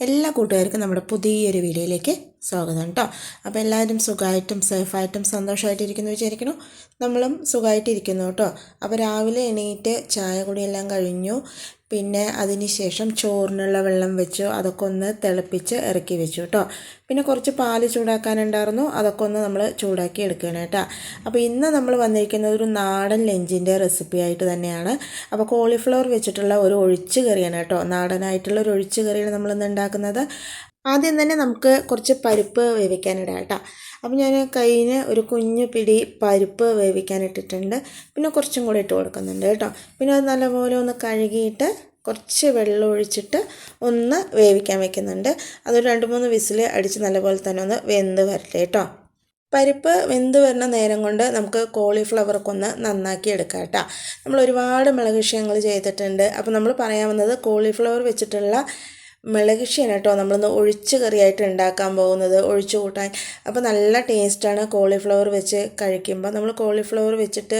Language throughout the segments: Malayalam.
എല്ലാ കൂട്ടുകാർക്കും നമ്മുടെ പുതിയൊരു വീഡിയോയിലേക്ക് സ്വാഗതം കേട്ടോ അപ്പോൾ എല്ലാവരും സുഖമായിട്ടും സേഫായിട്ടും സന്തോഷമായിട്ടും ഇരിക്കുന്നു നമ്മളും സുഖമായിട്ടിരിക്കുന്നു കേട്ടോ അപ്പോൾ രാവിലെ എണീറ്റ് ചായ കുടിയെല്ലാം കഴിഞ്ഞു. പിന്നെ അതിന് ശേഷം ചോറിനുള്ള വെള്ളം വെച്ചു. അതൊക്കെ ഒന്ന് തിളപ്പിച്ച് ഇറക്കി വെച്ചു കേട്ടോ പിന്നെ കുറച്ച് പാൽ ചൂടാക്കാനുണ്ടായിരുന്നു. അതൊക്കെ ഒന്ന് നമ്മൾ ചൂടാക്കി എടുക്കുകയാണ് കേട്ടോ അപ്പോൾ ഇന്ന് നമ്മൾ വന്നിരിക്കുന്നത് ഒരു നാടൻ ലഞ്ചിന്റെ റെസിപ്പി ആയിട്ട് തന്നെയാണ്. അപ്പോൾ കോളിഫ്ലവർ വെച്ചിട്ടുള്ള ഒരു ഒഴിച്ചു കറിയാണ് കേട്ടോ നാടനായിട്ടുള്ള ഒരു ഒഴിച്ചു കറിയാണ് നമ്മളിന്ന് ഉണ്ടാക്കുന്നത്. ആദ്യം തന്നെ നമുക്ക് കുറച്ച് പരിപ്പ് വേവിക്കാനിടാം കേട്ടോ. അപ്പോൾ ഞാൻ കയ്യിന് ഒരു കുഞ്ഞു പിടി പരിപ്പ് വേവിക്കാനിട്ടിട്ടുണ്ട്. പിന്നെ കുറച്ചും കൂടി ഇട്ട് കൊടുക്കുന്നുണ്ട് കേട്ടോ. പിന്നെ അത് നല്ലപോലെ ഒന്ന് കഴുകിയിട്ട് കുറച്ച് വെള്ളം ഒഴിച്ചിട്ട് ഒന്ന് വേവിക്കാൻ വെക്കുന്നുണ്ട്. അതൊരു രണ്ട് മൂന്ന് വിസിൽ അടിച്ച് നല്ലപോലെ തന്നെ ഒന്ന് വെന്ത് വരട്ടെ കേട്ടോ. പരിപ്പ് വെന്ത് വരുന്ന നേരം കൊണ്ട് നമുക്ക് കോളിഫ്ലവറൊക്കെ ഒന്ന് നന്നാക്കി എടുക്കാം കേട്ടോ. നമ്മൾ ഒരുപാട് മിളക് വിഷയങ്ങൾ ചെയ്തിട്ടുണ്ട്. അപ്പോൾ നമ്മൾ പറയാവുന്നത് കോളിഫ്ലവർ വെച്ചിട്ടുള്ള മിളകിഷിയാണ് കേട്ടോ. നമ്മളിന്ന് ഒഴിച്ച് കറിയായിട്ട് ഉണ്ടാക്കാൻ പോകുന്നത് ഒഴിച്ച് കൂട്ടാൻ. അപ്പോൾ നല്ല ടേസ്റ്റാണ് കോളിഫ്ലവർ വെച്ച് കഴിക്കുമ്പോൾ നമ്മൾ കോളിഫ്ലവർ വെച്ചിട്ട്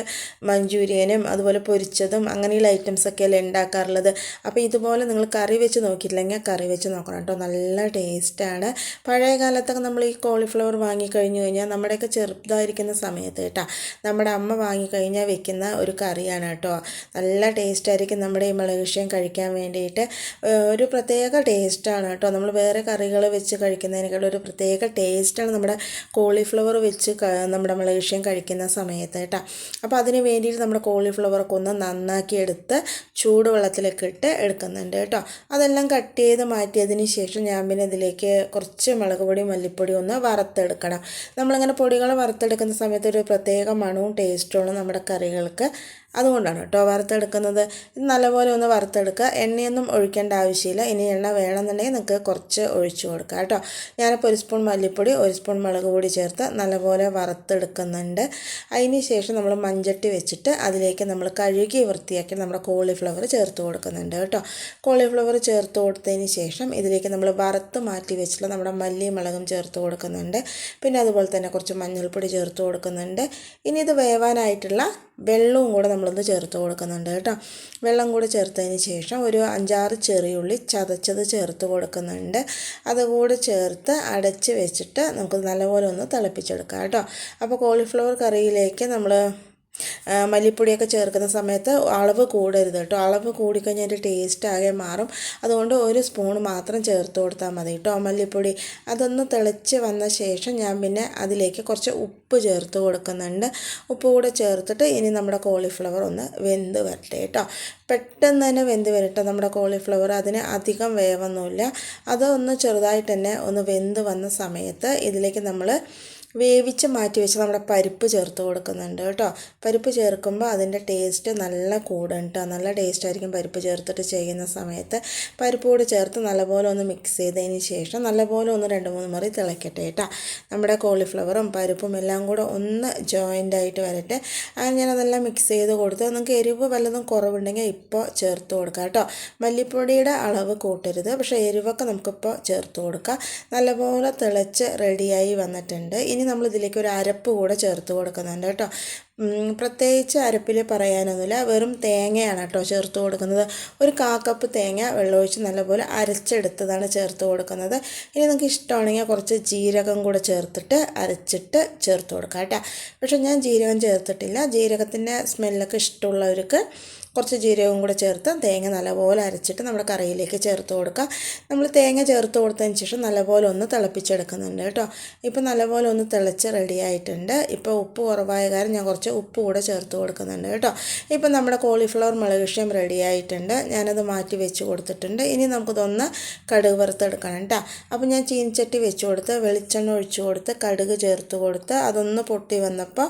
മഞ്ചൂരിയനും അതുപോലെ പൊരിച്ചതും അങ്ങനെയുള്ള ഐറ്റംസൊക്കെയല്ലേ ഉണ്ടാക്കാറുള്ളത്. അപ്പോൾ ഇതുപോലെ നിങ്ങൾ കറി വെച്ച് നോക്കിയിട്ടില്ലെങ്കിൽ കറി വെച്ച് നോക്കണം കേട്ടോ. നല്ല ടേസ്റ്റാണ്. പഴയ കാലത്തൊക്കെ നമ്മൾ ഈ കോളിഫ്ലവർ വാങ്ങിക്കഴിഞ്ഞു കഴിഞ്ഞാൽ നമ്മുടെയൊക്കെ ചെറുതായിരിക്കുന്ന സമയത്ത് കേട്ടോ നമ്മുടെ അമ്മ വാങ്ങിക്കഴിഞ്ഞാൽ വെക്കുന്ന ഒരു കറിയാണ് കേട്ടോ. നല്ല ടേസ്റ്റായിരിക്കും നമ്മുടെ ഈ മിളകിഷ്യം കഴിക്കാൻ വേണ്ടിയിട്ട്. ഒരു പ്രത്യേക ടേസ്റ്റാണ് കേട്ടോ. നമ്മൾ വേറെ കറികൾ വെച്ച് കഴിക്കുന്നതിനേക്കാൾ ഒരു പ്രത്യേക ടേസ്റ്റാണ് നമ്മുടെ കോളിഫ്ലവർ വെച്ച് നമ്മുടെ മലേഷ്യൻ കഴിക്കുന്ന സമയത്ത് കേട്ടോ. അപ്പോൾ അതിന് വേണ്ടിയിട്ട് നമ്മുടെ കോളിഫ്ലവറൊക്കെ ഒന്ന് നന്നാക്കി എടുത്ത് ചൂടുവെള്ളത്തിലേക്ക് ഇട്ട് എടുക്കുന്നുണ്ട് കേട്ടോ. അതെല്ലാം കട്ട് ചെയ്ത് മാറ്റിയതിന് ശേഷം ഞാൻ പിന്നെ ഇതിലേക്ക് കുറച്ച് മുളക് പൊടി മല്ലിപ്പൊടി ഒന്ന് വറുത്തെടുക്കണം. നമ്മളിങ്ങനെ പൊടികൾ വറുത്തെടുക്കുന്ന സമയത്ത് ഒരു പ്രത്യേക മണവും ടേസ്റ്റുമാണ് നമ്മുടെ കറികൾക്ക്. അതുകൊണ്ടാണ് കേട്ടോ വറുത്തെടുക്കുന്നത്. ഇത് നല്ലപോലെ ഒന്ന് വറുത്തെടുക്കുക. എണ്ണയൊന്നും ഒഴിക്കേണ്ട ആവശ്യമില്ല. ഇനി എണ്ണ വേണമെന്നുണ്ടെങ്കിൽ നിങ്ങൾക്ക് കുറച്ച് ഒഴിച്ചു കൊടുക്കുക കേട്ടോ. ഞാനിപ്പോൾ ഒരു സ്പൂൺ മല്ലിപ്പൊടി ഒരു സ്പൂൺ മുളക് പൊടി ചേർത്ത് നല്ലപോലെ വറുത്തെടുക്കുന്നുണ്ട്. അതിന് ശേഷം നമ്മൾ മഞ്ചട്ടി വെച്ചിട്ട് അതിലേക്ക് നമ്മൾ കഴുകി വൃത്തിയാക്കി നമ്മുടെ കോളിഫ്ലവർ ചേർത്ത് കൊടുക്കുന്നുണ്ട് കേട്ടോ. കോളിഫ്ലവർ ചേർത്ത് കൊടുത്തതിന് ശേഷം ഇതിലേക്ക് നമ്മൾ വറുത്ത് മാറ്റി വെച്ചിട്ടുള്ള നമ്മുടെ മല്ലിയും മുളകും ചേർത്ത് കൊടുക്കുന്നുണ്ട്. പിന്നെ അതുപോലെ തന്നെ കുറച്ച് മഞ്ഞൾപ്പൊടി ചേർത്ത് കൊടുക്കുന്നുണ്ട്. ഇനി ഇത് വേവാനായിട്ടുള്ള വെള്ളവും കൂടെ നമ്മളൊന്ന് ചേർത്ത് കൊടുക്കുന്നുണ്ട് കേട്ടോ. വെള്ളം കൂടെ ചേർത്തതിന് ശേഷം ഒരു അഞ്ചാറ് ചെറിയുള്ളി ചതച്ചത് ചേർത്ത് കൊടുക്കുന്നുണ്ട്. അതുകൂടെ ചേർത്ത് അടച്ച് വെച്ചിട്ട് നമുക്ക് നല്ലപോലെ ഒന്ന് തിളപ്പിച്ചെടുക്കാം കേട്ടോ. അപ്പോൾ കോളിഫ്ലവർ കറിയിലേക്ക് നമ്മൾ മല്ലിപ്പൊടിയൊക്കെ ചേർക്കുന്ന സമയത്ത് അളവ് കൂടരുത് കേട്ടോ. അളവ് കൂടിക്കഴിഞ്ഞാൽ അതിന്റെ ടേസ്റ്റ് ആകെ മാറും. അതുകൊണ്ട് ഒരു സ്പൂൺ മാത്രം ചേർത്ത് കൊടുത്താൽ മതി കേട്ടോ മല്ലിപ്പൊടി. അതൊന്ന് തിളച്ച് വന്ന ശേഷം ഞാൻ പിന്നെ അതിലേക്ക് കുറച്ച് ഉപ്പ് ചേർത്ത് കൊടുക്കുന്നുണ്ട്. ഉപ്പ് കൂടെ ചേർത്തിട്ട് ഇനി നമ്മുടെ കോളിഫ്ലവർ ഒന്ന് വെന്ത് വരട്ടെ കേട്ടോ. പെട്ടെന്ന് തന്നെ വെന്ത് വരട്ടെ നമ്മുടെ കോളിഫ്ലവർ അതിന് അധികം വേവൊന്നുമില്ല. അതൊന്ന് ചെറുതായിട്ട് തന്നെ ഒന്ന് വെന്ത് വന്ന സമയത്ത് ഇതിലേക്ക് നമ്മൾ വേവിച്ച് മാറ്റി വെച്ച് നമ്മുടെ പരിപ്പ് ചേർത്ത് കൊടുക്കുന്നുണ്ട് കേട്ടോ. പരിപ്പ് ചേർക്കുമ്പോൾ അതിന്റെ ടേസ്റ്റ് നല്ല കൂടും കേട്ടോ. നല്ല ടേസ്റ്റ് ആയിരിക്കും പരിപ്പ് ചേർത്തിട്ട് ചെയ്യുന്ന സമയത്ത്. പരിപ്പ് കൂടി ചേർത്ത് നല്ലപോലെ ഒന്ന് മിക്സ് ചെയ്തതിന് ശേഷം നല്ലപോലെ ഒന്ന് രണ്ട് മൂന്ന് മുറി തിളക്കട്ടെ കേട്ടോ. നമ്മുടെ കോളിഫ്ലവറും പരിപ്പും എല്ലാം കൂടെ ഒന്ന് ജോയിന്റ് ആയിട്ട് വരട്ടെ. അങ്ങനെ ഞാനതെല്ലാം മിക്സ് ചെയ്ത് കൊടുത്ത് നിങ്ങൾക്ക് എരിവ് വല്ലതും കുറവുണ്ടെങ്കിൽ ഇപ്പോൾ ചേർത്ത് കൊടുക്കാം കേട്ടോ. മല്ലിപ്പൊടിയുടെ അളവ് കൂട്ടരുത്. പക്ഷേ എരിവൊക്കെ നമുക്കിപ്പോൾ ചേർത്ത് കൊടുക്കാം. നല്ലപോലെ തിളച്ച് റെഡിയായി വന്നിട്ടുണ്ട്. ഇനി നമ്മൾ ഇതിലേക്ക് ഒരു അരപ്പ് കൂടെ ചേർത്ത് കൊടുക്കുന്നുണ്ട് കേട്ടോ. പ്രത്യേകിച്ച് അരപ്പിൽ പറയാനൊന്നുമില്ല. വെറും തേങ്ങയാണ് കേട്ടോ ചേർത്ത് കൊടുക്കുന്നത്. ഒരു കാക്കപ്പ് തേങ്ങ വെള്ളമൊഴിച്ച് നല്ലപോലെ അരച്ചെടുത്തതാണ് ചേർത്ത് കൊടുക്കുന്നത്. ഇനി നിങ്ങൾക്ക് ഇഷ്ടമാണെങ്കിൽ കുറച്ച് ജീരകം കൂടെ ചേർത്തിട്ട് അരച്ചിട്ട് ചേർത്ത് കൊടുക്കാം കേട്ടോ. പക്ഷേ ഞാൻ ജീരകം ചേർത്തിട്ടില്ല. ജീരകത്തിന്റെ സ്മെല്ലൊക്കെ ഇഷ്ടമുള്ളവർക്ക് കുറച്ച് ജീരകവും കൂടെ ചേർത്ത് തേങ്ങ നല്ലപോലെ അരച്ചിട്ട് നമ്മുടെ കറിയിലേക്ക് ചേർത്ത് കൊടുക്കുക. നമ്മൾ തേങ്ങ ചേർത്ത് കൊടുത്തതിന് ശേഷം നല്ലപോലെ ഒന്ന് തിളപ്പിച്ചെടുക്കുന്നുണ്ട് കേട്ടോ. ഇപ്പോൾ നല്ലപോലെ ഒന്ന് തിളച്ച് റെഡി ആയിട്ടുണ്ട്. ഇപ്പോൾ ഉപ്പ് കുറവായ കാരണം ഞാൻ കുറച്ച് ഉപ്പ് കൂടെ ചേർത്ത് കൊടുക്കുന്നുണ്ട് കേട്ടോ. ഇപ്പം നമ്മുടെ കോളിഫ്ലവർ മുളക് റെഡി ആയിട്ടുണ്ട്. ഞാനത് മാറ്റി വെച്ച് കൊടുത്തിട്ടുണ്ട്. ഇനി നമുക്കിതൊന്ന് കടുക് വറുത്തെടുക്കണം കേട്ടോ. അപ്പോൾ ഞാൻ ചീനിച്ചട്ടി വെച്ച് കൊടുത്ത് വെളിച്ചെണ്ണ ഒഴിച്ചു കൊടുത്ത് കടുക് ചേർത്ത് കൊടുത്ത് അതൊന്ന് പൊട്ടി വന്നപ്പോൾ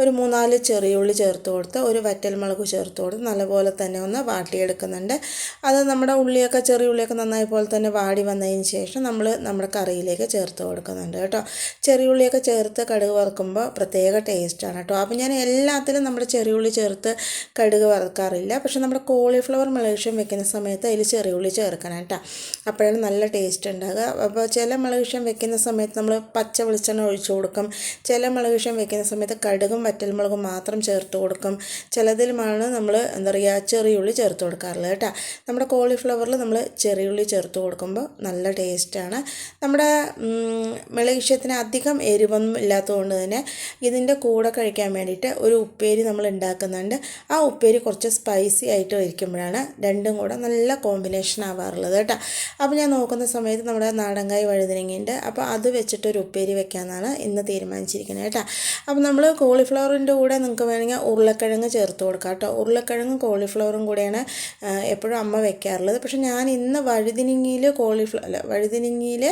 ഒരു മൂന്നാൽ ചെറിയുള്ളി ചേർത്ത് കൊടുത്ത് ഒരു വറ്റൽമുളക് ചേർത്ത് കൊടുത്ത് നല്ലപോലെ തന്നെ ഒന്ന് വാട്ടിയെടുക്കുന്നുണ്ട്. അത് നമ്മുടെ ഉള്ളിയൊക്കെ ചെറിയ ഉള്ളിയൊക്കെ നന്നായി പോലെ തന്നെ വാടി വന്നതിന് ശേഷം നമ്മൾ നമ്മുടെ കറിയിലേക്ക് ചേർത്ത് കൊടുക്കുന്നുണ്ട് കേട്ടോ. ചെറിയ ഉള്ളിയൊക്കെ ചേർത്ത് കടുക് വറുക്കുമ്പോൾ പ്രത്യേക ടേസ്റ്റാണ് കേട്ടോ. അപ്പോൾ ഞാൻ ഞാൻ എല്ലാത്തിലും ചെറിയ ഉള്ളി ചേർത്ത് കടുക് വറുക്കാറില്ല. പക്ഷെ നമ്മൾ കോളിഫ്ലവർ മുളകുഷം വെക്കുന്ന സമയത്ത് അതിൽ ചെറിയുള്ളി ചേർക്കണം കേട്ടോ. അപ്പോഴാണ് നല്ല ടേസ്റ്റ് ഉണ്ടാകുക അപ്പോൾ ചില മുളകുഷം വെക്കുന്ന സമയത്ത് നമ്മൾ പച്ച വെളിച്ചെണ്ണ ഒഴിച്ചു കൊടുക്കും. ചില മുളകുഷം വെക്കുന്ന സമയത്ത് കടുകും വറ്റൽമുളകും മാത്രം ചേർത്ത് കൊടുക്കും. ചിലതിലുമാണ് നമ്മൾ എന്താ പറയുക ചെറിയുള്ളി ചേർത്ത് കൊടുക്കാറുള്ളത് കേട്ടോ. നമ്മുടെ കോളിഫ്ലവറിൽ നമ്മൾ ചെറിയ ഉള്ളി ചേർത്ത് കൊടുക്കുമ്പോൾ നല്ല ടേസ്റ്റാണ്. നമ്മുടെ മുളകുഷത്തിന് അധികം എരിവൊന്നും ഇല്ലാത്തതുകൊണ്ട് തന്നെ ഇതിന്റെ കൂടെ കഴിക്കാൻ വേണ്ടിയിട്ട് ഒരു ഉപ്പേരി നമ്മൾ ഉണ്ടാക്കുന്നുണ്ട്. ആ ഉപ്പേരി കുറച്ച് സ്പൈസി ആയിട്ട് വയ്ക്കുമ്പോഴാണ് രണ്ടും കൂടെ നല്ല കോമ്പിനേഷൻ ആവാറുള്ളത് കേട്ടോ. അപ്പോൾ ഞാൻ നോക്കുന്ന സമയത്ത് നമ്മുടെ നാടൻകായ് വഴുതനങ്ങയുണ്ട് അപ്പോൾ അത് വെച്ചിട്ട് ഒരു ഉപ്പേരി വെക്കാമെന്നാണ് ഇന്ന് തീരുമാനിച്ചിരിക്കുന്നത് കേട്ടോ. അപ്പോൾ നമ്മൾ കോളിഫ്ലവറിന്റെ കൂടെ നിങ്ങൾക്ക് വേണമെങ്കിൽ ഉരുളക്കിഴങ്ങ് ചേർത്ത് കൊടുക്കാം കേട്ടോ. ഉരുളക്കിഴങ്ങും കോളിഫ്ലവറും കൂടെയാണ് എപ്പോഴും അമ്മ വെക്കാറുള്ളത്. പക്ഷേ ഞാൻ ഇന്ന് വഴുതിനിങ്ങിയിൽ കോളിഫ്ലവർ അല്ല വഴുതിനിങ്ങിയിൽ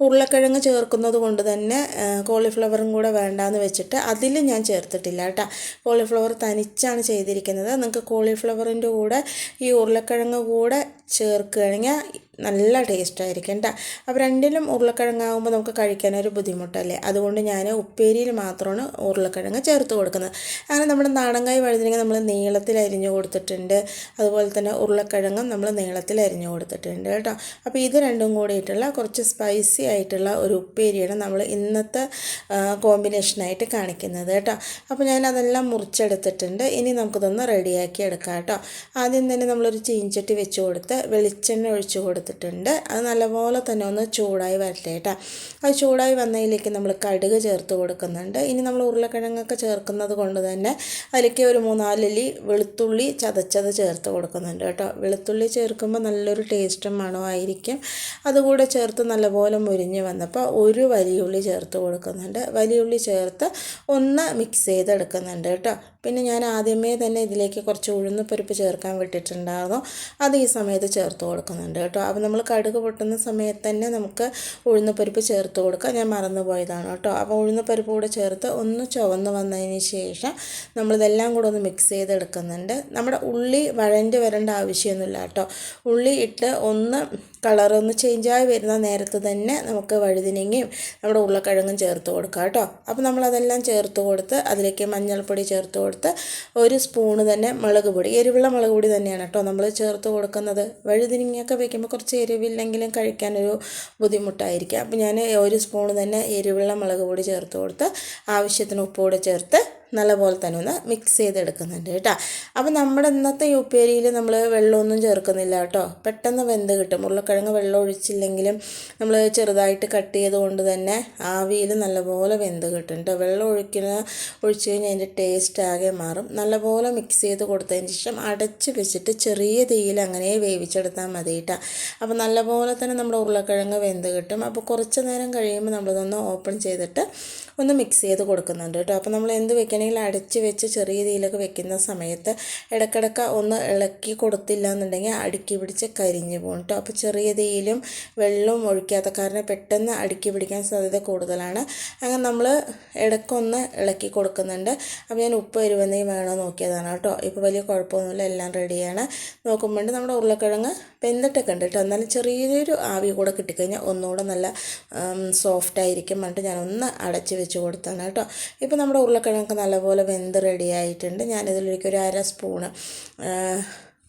ഉരുളക്കിഴങ്ങ് ചേർക്കുന്നത് കൊണ്ട് തന്നെ കോളിഫ്ലവറും കൂടെ വേണ്ടാന്ന് വെച്ചിട്ട് അതിൽ ഞാൻ ചേർത്തിട്ടില്ല കേട്ടോ. കോളിഫ്ലവർ തനിച്ചാണ് ചെയ്തിരിക്കുന്നത്. നിങ്ങൾക്ക് കോളിഫ്ലവറിന്റെ കൂടെ ഈ ഉരുളക്കിഴങ്ങ് കൂടെ ചേർക്കുകയാണെങ്കിൽ നല്ല ടേസ്റ്റ് ആയിരിക്കും കേട്ടോ അപ്പോൾ രണ്ടിലും ഉരുളക്കിഴങ്ങാകുമ്പോൾ നമുക്ക് കഴിക്കാനൊരു ബുദ്ധിമുട്ടല്ലേ? അതുകൊണ്ട് ഞാൻ ഉപ്പേരിയിൽ മാത്രമാണ് ഉരുളക്കിഴങ്ങ് ചേർത്ത് കൊടുക്കുന്നത്. അങ്ങനെ നമ്മുടെ നാടൻകായ് വഴുതനങ്ങ നമ്മൾ നീളത്തിൽ അരിഞ്ഞു കൊടുത്തിട്ടുണ്ട്. അതുപോലെ തന്നെ ഉരുളക്കിഴങ്ങും നമ്മൾ നീളത്തിൽ അരിഞ്ഞു കൊടുത്തിട്ടുണ്ട് കേട്ടോ. അപ്പോൾ ഇത് രണ്ടും കൂടിയിട്ടുള്ള കുറച്ച് സ്പൈസി ആയിട്ടുള്ള ഒരു ഉപ്പേരിയാണ് നമ്മൾ ഇന്നത്തെ കോമ്പിനേഷനായിട്ട് കാണിക്കുന്നത് കേട്ടോ. അപ്പോൾ ഞാൻ അതെല്ലാം മുറിച്ചെടുത്തിട്ടുണ്ട്. ഇനി നമുക്കിതൊന്ന് റെഡിയാക്കി എടുക്കാം കേട്ടോ. ആദ്യം തന്നെ നമ്മളൊരു ചീഞ്ചട്ടി വെച്ച് കൊടുത്ത് വെളിച്ചെണ്ണ ഒഴിച്ച് കൊടുത്തിട്ടുണ്ട് അത് നല്ലപോലെ തന്നെ ഒന്ന് ചൂടായി വരട്ടെ കേട്ടോ അത് ചൂടായി വന്നതിലേക്ക് നമ്മൾ കടുക് ചേർത്ത് കൊടുക്കുന്നുണ്ട്. ഇനി നമ്മൾ ഉരുളക്കിഴങ്ങൊക്കെ ചേർക്കുന്നത് കൊണ്ട് തന്നെ അതിലേക്ക് ഒരു മൂന്നാലി വെളുത്തുള്ളി ചതച്ചത് ചേർത്ത് കൊടുക്കുന്നുണ്ട് കേട്ടോ. വെളുത്തുള്ളി ചേർക്കുമ്പോൾ നല്ലൊരു ടേസ്റ്റും മണമായിരിക്കും അതുകൂടെ ചേർത്ത് നല്ലപോലെ മുരിഞ്ഞ് വന്നപ്പോൾ ഒരു വലിയുള്ളി ചേർത്ത് കൊടുക്കുന്നുണ്ട്. വലിയുള്ളി ചേർത്ത് ഒന്ന് മിക്സ് ചെയ്തെടുക്കുന്നുണ്ട് കേട്ടോ. പിന്നെ ഞാൻ ആദ്യമേ തന്നെ ഇതിലേക്ക് കുറച്ച് ഉഴുന്ന് പരിപ്പ് ചേർക്കാൻ വിട്ടിട്ടുണ്ടായിരുന്നു. അത് ഈ സമയത്ത് ചേർത്ത് കൊടുക്കുന്നുണ്ട് കേട്ടോ. അപ്പോൾ നമ്മൾ കടുക് പൊട്ടുന്ന സമയത്ത് തന്നെ നമുക്ക് ഉഴുന്ന് പരിപ്പ് ചേർത്ത് കൊടുക്കാം. ഞാൻ മറന്നുപോയതാണ് കേട്ടോ. അപ്പോൾ ഉഴുന്ന് പരിപ്പ് കൂടെ ചേർത്ത് ഒന്ന് ചുവന്ന് വന്നതിന് ശേഷം നമ്മളിതെല്ലാം കൂടെ ഒന്ന് മിക്സ് ചെയ്തെടുക്കുന്നുണ്ട്. നമ്മുടെ ഉള്ളി വഴണ്ടി വരേണ്ട ആവശ്യമൊന്നുമില്ല കേട്ടോ. ഉള്ളി ഇട്ട് ഒന്ന് കളർ ഒന്ന് ചേഞ്ചായി വരുന്ന നേരത്ത് തന്നെ നമുക്ക് വഴുതിനങ്ങയും നമ്മുടെ ഉരുളക്കിഴങ്ങും ചേർത്ത് കൊടുക്കാം കേട്ടോ. അപ്പോൾ നമ്മളതെല്ലാം ചേർത്ത് കൊടുത്ത് അതിലേക്ക് മഞ്ഞൾപ്പൊടി ചേർത്ത് കൊടുത്ത് ഒരു സ്പൂണ് തന്നെ മുളക് പൊടി എരിവുള്ള മുളക് പൊടി തന്നെയാണ് കേട്ടോ നമ്മൾ ചേർത്ത് കൊടുക്കുന്നത്. വഴുതിനങ്ങയൊക്കെ വയ്ക്കുമ്പോൾ കുറച്ച് എരിവില്ലെങ്കിലും കഴിക്കാനൊരു ബുദ്ധിമുട്ടായിരിക്കും. അപ്പോൾ ഞാൻ ഒരു സ്പൂണ് തന്നെ എരിവുള്ള മുളക് പൊടി ചേർത്ത് കൊടുത്ത് ആവശ്യത്തിന് ഉപ്പ് കൂടെ ചേർത്ത് നല്ലപോലെ തന്നെ ഒന്ന് മിക്സ് ചെയ്തെടുക്കുന്നുണ്ട് കേട്ടോ. അപ്പോൾ നമ്മുടെ ഇന്നത്തെ ഉപ്പേരിയിൽ നമ്മൾ വെള്ളമൊന്നും ചേർക്കുന്നില്ല കേട്ടോ. പെട്ടെന്ന് വെന്ത് കിട്ടും. ഉരുളക്കിഴങ്ങ് വെള്ളം ഒഴിച്ചില്ലെങ്കിലും നമ്മൾ ചെറുതായിട്ട് കട്ട് ചെയ്തുകൊണ്ട് തന്നെ ആവിയിൽ നല്ലപോലെ വെന്ത് കിട്ടും കേട്ടോ. വെള്ളം ഒഴിക്കുന്ന ഒഴിച്ച് കഴിഞ്ഞാൽ അതിന്റെ ടേസ്റ്റ് ആകെ മാറും. നല്ലപോലെ മിക്സ് ചെയ്ത് കൊടുത്തതിന് ശേഷം അടച്ച് വെച്ചിട്ട് ചെറിയ തീയിൽ അങ്ങനെ വേവിച്ചെടുത്താൽ മതി കേട്ടോ. അപ്പോൾ നല്ലപോലെ തന്നെ നമ്മുടെ ഉരുളക്കിഴങ്ങ് വെന്ത് കിട്ടും. അപ്പോൾ കുറച്ച് നേരം കഴിയുമ്പോൾ നമ്മളിതൊന്ന് ഓപ്പൺ ചെയ്തിട്ട് ഒന്ന് മിക്സ് ചെയ്ത് കൊടുക്കുന്നുണ്ട് കേട്ടോ. അപ്പോൾ നമ്മൾ എന്ത് വെക്കണമെങ്കിൽ അടച്ച് വെച്ച് ചെറിയ തീയിലൊക്കെ വെക്കുന്ന സമയത്ത് ഇടയ്ക്കിടയ്ക്ക് ഒന്ന് ഇളക്കി കൊടുത്തില്ല എന്നുണ്ടെങ്കിൽ അടുക്കി പിടിച്ച് കരിഞ്ഞു പോകും കേട്ടോ. അപ്പോൾ ചെറിയ തീയിലും വെള്ളവും ഒഴിക്കാത്ത കാരണം പെട്ടെന്ന് അടുക്കി പിടിക്കാൻ സാധ്യത കൂടുതലാണ്. അങ്ങനെ നമ്മൾ ഇടക്കൊന്ന് ഇളക്കി കൊടുക്കുന്നുണ്ട്. അപ്പോൾ ഞാൻ ഉപ്പ് എരിവെന്നേയും വേണോ നോക്കിയതാണ് കേട്ടോ. ഇപ്പോൾ വലിയ കുഴപ്പമൊന്നുമില്ല എല്ലാം റെഡിയാണ്. നോക്കുമ്പോൾ നമ്മുടെ ഉരുളക്കിഴങ്ങ് വെന്തിട്ടൊക്കെ ഉണ്ട് കേട്ടോ. എന്നാലും ചെറിയൊരു ആവി കൂടെ കിട്ടിക്കഴിഞ്ഞാൽ ഒന്നുകൂടെ നല്ല സോഫ്റ്റ് ആയിരിക്കും പറഞ്ഞിട്ട് ഞാനൊന്ന് അടച്ച് വെച്ച് കൊടുത്താണ് കേട്ടോ. ഇപ്പോൾ നമ്മുടെ ഉരുളക്കിഴങ്ങ് നല്ലപോലെ വെന്ത് റെഡിയായിട്ടുണ്ട് ഞാനിതിലേക്ക് ഒരു അര സ്പൂണ്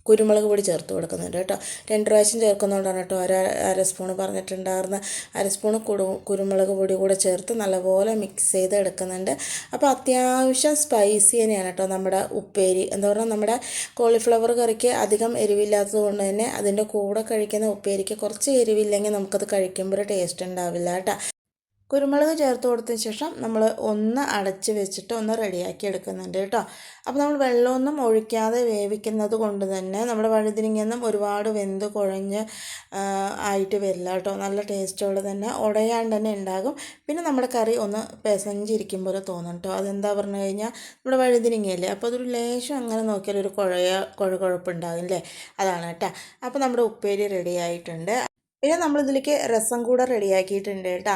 കുരുമുളക് പൊടി ചേർത്ത് കൊടുക്കുന്നുണ്ട് കേട്ടോ. രണ്ട് പ്രാവശ്യം ചേർക്കുന്നതുകൊണ്ടാണ് കേട്ടോ ഒരു അര സ്പൂണ് പറഞ്ഞിട്ടുണ്ടായിരുന്ന. അര സ്പൂണ് കുടു കുരുമുളക് പൊടി കൂടെ ചേർത്ത് നല്ലപോലെ മിക്സ് ചെയ്ത് എടുക്കുന്നുണ്ട്. അപ്പോൾ അത്യാവശ്യം സ്പൈസി തന്നെയാണ് കേട്ടോ നമ്മുടെ ഉപ്പേരി. എന്താ പറയുക നമ്മുടെ കോളിഫ്ലവർ കറിക്ക് അധികം എരിവില്ലാത്തത് കൊണ്ട് തന്നെ അതിന്റെ കൂടെ കഴിക്കുന്ന ഉപ്പേരിക്ക് കുറച്ച് എരിവില്ലെങ്കിൽ നമുക്കത് കഴിക്കുമ്പോൾ ടേസ്റ്റ് ഉണ്ടാവില്ല കേട്ടോ. കുരുമുളക് ചേർത്ത് കൊടുത്തതിന് ശേഷം നമ്മൾ ഒന്ന് അടച്ച് വെച്ചിട്ട് ഒന്ന് റെഡിയാക്കി എടുക്കുന്നുണ്ട് കേട്ടോ. അപ്പോൾ നമ്മൾ വെള്ളമൊന്നും ഒഴിക്കാതെ വേവിക്കുന്നത് കൊണ്ട് തന്നെ നമ്മുടെ വഴുതിരിങ്ങൊന്നും ഒരുപാട് വെന്ത് കുഴഞ്ഞ് ആയിട്ട് വരില്ല കേട്ടോ. നല്ല ടേസ്റ്റുള്ള തന്നെ ഉടയാണ്ട് തന്നെ ഉണ്ടാകും. പിന്നെ നമ്മുടെ കറി ഒന്ന് പെസഞ്ചിരിക്കും പോലെ തോന്നും കേട്ടോ. അതെന്താ പറഞ്ഞു കഴിഞ്ഞാൽ നമ്മുടെ വഴുതിരിങ്ങയല്ലേ അപ്പോൾ അതൊരു ലേശം അങ്ങനെ നോക്കിയാൽ ഒരു കുഴയ കുഴ കുഴപ്പുണ്ടാകും അല്ലേ അതാണ് കേട്ടോ. അപ്പോൾ നമ്മുടെ ഉപ്പേരി റെഡി ആയിട്ടുണ്ട് പിന്നെ നമ്മളിതിലേക്ക് രസം കൂടെ റെഡിയാക്കിയിട്ടുണ്ട് കേട്ടോ.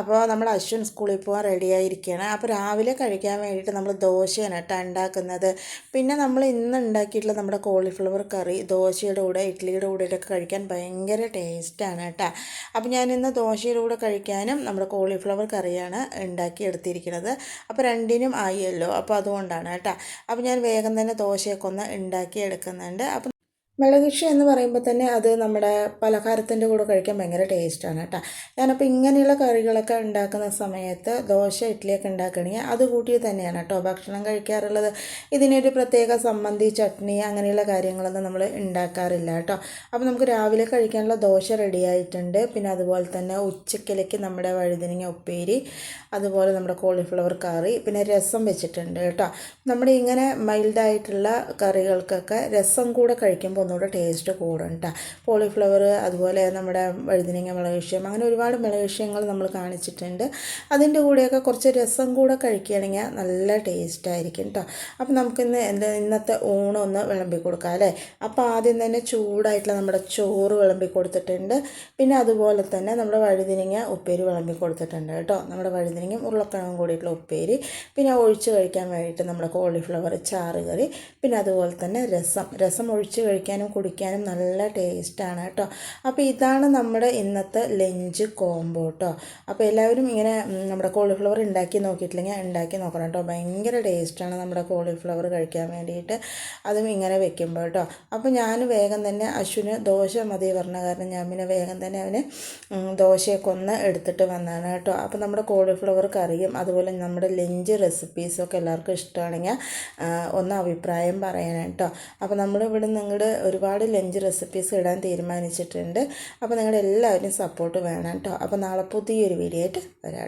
അപ്പോൾ നമ്മൾ അശ്വിൻ സ്കൂളിൽ പോകാൻ റെഡിയായിരിക്കുകയാണ് അപ്പോൾ രാവിലെ കഴിക്കാൻ വേണ്ടിയിട്ട് നമ്മൾ ദോശയാണ് കേട്ടോ ഉണ്ടാക്കുന്നത്. പിന്നെ നമ്മൾ ഇന്ന് ഉണ്ടാക്കിയിട്ടുള്ള നമ്മുടെ കോളിഫ്ലവർ കറി ദോശയുടെ കൂടെ ഇഡ്ഡലിയുടെ കൂടെയൊക്കെ കഴിക്കാൻ ഭയങ്കര ടേസ്റ്റാണ് കേട്ടോ. അപ്പോൾ ഞാൻ ഇന്ന് ദോശയുടെ കൂടെ കഴിക്കാനും നമ്മുടെ കോളിഫ്ലവർ കറിയാണ് ഉണ്ടാക്കി എടുത്തിരിക്കുന്നത്. അപ്പോൾ രണ്ടിനും ആയല്ലോ. അപ്പോൾ അതുകൊണ്ടാണ് കേട്ടോ. അപ്പോൾ ഞാൻ വേഗം തന്നെ ദോശയൊക്കെ ഒന്ന് ഉണ്ടാക്കി എടുക്കുന്നുണ്ട്. അപ്പോൾ മിളകിഷ എന്ന് പറയുമ്പോൾ തന്നെ അത് നമ്മുടെ പലഹാരത്തിന്റെ കൂടെ കഴിക്കാൻ ഭയങ്കര ടേസ്റ്റാണ് കേട്ടോ. ഞാനപ്പോൾ ഇങ്ങനെയുള്ള കറികളൊക്കെ ഉണ്ടാക്കുന്ന സമയത്ത് ദോശ ഇഡ്ഡലിയൊക്കെ ഉണ്ടാക്കുകയാണെങ്കിൽ അത് കൂട്ടി തന്നെയാണ് കേട്ടോ. ഭക്ഷണം കഴിക്കാറുള്ളത്. ഇതിനൊരു പ്രത്യേക സംബന്ധി ചട്നി അങ്ങനെയുള്ള കാര്യങ്ങളൊന്നും നമ്മൾ ഉണ്ടാക്കാറില്ല കേട്ടോ. അപ്പോൾ നമുക്ക് രാവിലെ കഴിക്കാനുള്ള ദോശ റെഡി ആയിട്ടുണ്ട്. പിന്നെ അതുപോലെ തന്നെ ഉച്ചക്കിലേക്ക് നമ്മുടെ വഴുതനങ്ങ ഉപ്പേരി അതുപോലെ നമ്മുടെ കോളിഫ്ലവർ കറി പിന്നെ രസം വെച്ചിട്ടുണ്ട് കേട്ടോ. നമ്മുടെ ഇങ്ങനെ മൈൽഡായിട്ടുള്ള കറികൾക്കൊക്കെ രസം കൂടെ കഴിക്കുമ്പോൾ ഒന്നുകൂടെ ടേസ്റ്റ് കൂടും കേട്ടോ കോളിഫ്ലവർ അതുപോലെ നമ്മുടെ വഴുതനങ്ങ മുളക് അങ്ങനെ ഒരുപാട് മുളക് നമ്മൾ കാണിച്ചിട്ടുണ്ട്. അതിന്റെ കൂടെയൊക്കെ കുറച്ച് രസം കൂടെ കഴിക്കുകയാണെങ്കിൽ നല്ല ടേസ്റ്റ് ആയിരിക്കും കേട്ടോ അപ്പോൾ നമുക്കിന്ന് എന്താ ഇന്നത്തെ ഊണൊന്ന് വിളമ്പി കൊടുക്കാം അല്ലേ? അപ്പോൾ ആദ്യം തന്നെ ചൂടായിട്ടുള്ള നമ്മുടെ ചോറ് വിളമ്പി കൊടുത്തിട്ടുണ്ട്. പിന്നെ അതുപോലെ തന്നെ നമ്മുടെ വഴുതിനങ്ങ ഉപ്പേരി വിളമ്പി കൊടുത്തിട്ടുണ്ട് കേട്ടോ നമ്മുടെ വഴുതിനങ്ങയും ഉരുളക്കിഴങ്ങും കൂടിയിട്ടുള്ള ഉപ്പേരി. പിന്നെ ഒഴിച്ച് കഴിക്കാൻ വേണ്ടിയിട്ട് നമ്മുടെ കോളിഫ്ലവർ ചാറ് കറി. പിന്നെ അതുപോലെ തന്നെ രസം. രസം ഒഴിച്ച് കഴിക്കാൻ കഴിക്കാനും കുടിക്കാനും നല്ല ടേസ്റ്റാണ് കേട്ടോ. അപ്പോൾ ഇതാണ് നമ്മുടെ ഇന്നത്തെ ലഞ്ച് കോംബോ കേട്ടോ. അപ്പോൾ എല്ലാവരും ഇങ്ങനെ നമ്മുടെ കോളിഫ്ലവർ ഉണ്ടാക്കി നോക്കിയിട്ടില്ലെങ്കിൽ ഉണ്ടാക്കി നോക്കണം കേട്ടോ. ഭയങ്കര ടേസ്റ്റാണ് നമ്മുടെ കോളിഫ്ലവർ കഴിക്കാൻ വേണ്ടിയിട്ട് അതും ഇങ്ങനെ വെക്കുമ്പോൾ കേട്ടോ. അപ്പോൾ ഞാൻ വേഗം തന്നെ അശ്വിന് ദോശ മതി പറഞ്ഞ കാരണം ഞാൻ പിന്നെ വേഗം തന്നെ അവന് ദോശയൊക്കെ ഒന്ന് എടുത്തിട്ട് വന്നതാണ് കേട്ടോ. അപ്പോൾ നമ്മുടെ കോളിഫ്ലവർ കറിയും അതുപോലെ നമ്മുടെ ലഞ്ച് റെസിപ്പീസൊക്കെ എല്ലാവർക്കും ഇഷ്ടമാണെങ്കിൽ ഒന്ന് അഭിപ്രായം പറയാനാണ് കേട്ടോ. അപ്പോൾ നമ്മളിവിടെ നിങ്ങളുടെ ഒരുപാട് ലഞ്ച് റെസിപ്പീസ് ഇടാൻ തീരുമാനിച്ചിട്ടുണ്ട്. അപ്പോൾ നിങ്ങളുടെ എല്ലാവരും സപ്പോർട്ട് വേണം കേട്ടോ അപ്പോൾ നാളെ പുതിയൊരു വീഡിയോ ആയിട്ട് വരാം.